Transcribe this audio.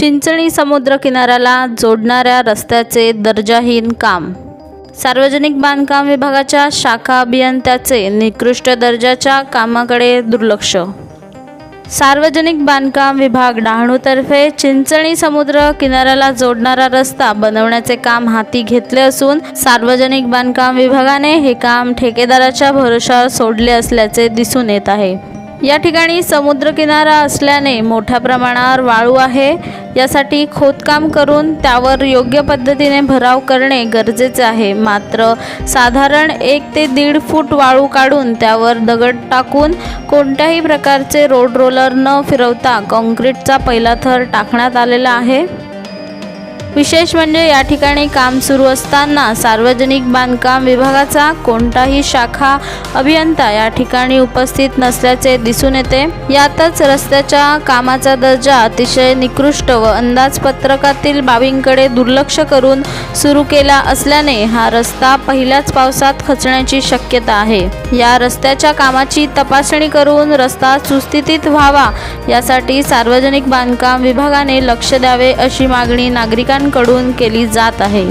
चिंचणी समुद्र किनाऱ्याला जोडणाऱ्या रस्त्याचे दर्जाहीन काम. सार्वजनिक बांधकाम विभागाच्या शाखा अभियंत्याचे निकृष्ट दर्जाच्या कामाकडे दुर्लक्ष. सार्वजनिक बांधकाम विभाग डहाणूतर्फे चिंचणी समुद्र किनाऱ्याला जोडणारा रस्ता बनवण्याचे काम हाती घेतले असून सार्वजनिक बांधकाम विभागाने हे काम ठेकेदाराच्या भरोशावर सोडले असल्याचे दिसून येत आहे. या ठिकाणी समुद्रकिनारा असल्याने मोठ्या प्रमाणावर वाळू आहे. यासाठी खोदकाम करून त्यावर योग्य पद्धतीने भराव करणे गरजेचे आहे. मात्र साधारण एक ते दीड फूट वाळू काढून त्यावर दगड टाकून कोणत्याही प्रकारचे रोड रोलर न फिरवता कॉन्क्रीटचा पहिला थर टाकण्यात आलेला आहे. विशेष म्हणजे या ठिकाणी काम सुरू असताना सार्वजनिक बांधकाम विभागाचा कोणताही शाखा अभियंता या ठिकाणी उपस्थित नसल्याचे दिसून येते. यातच रस्त्याच्या कामाचा दर्जा अतिशय निकृष्ट व अंदाजपत्रकातील बाबींकडे दुर्लक्ष करून सुरू केला असल्याने हा रस्ता पहिल्याच पावसात खचण्याची शक्यता आहे. या रस्त्याच्या कामाची तपासणी करून रस्ता सुस्थितीत व्हावा यासाठी सार्वजनिक बांधकाम विभागाने लक्ष द्यावे अशी मागणी नागरिकांकडून केली जात आहे.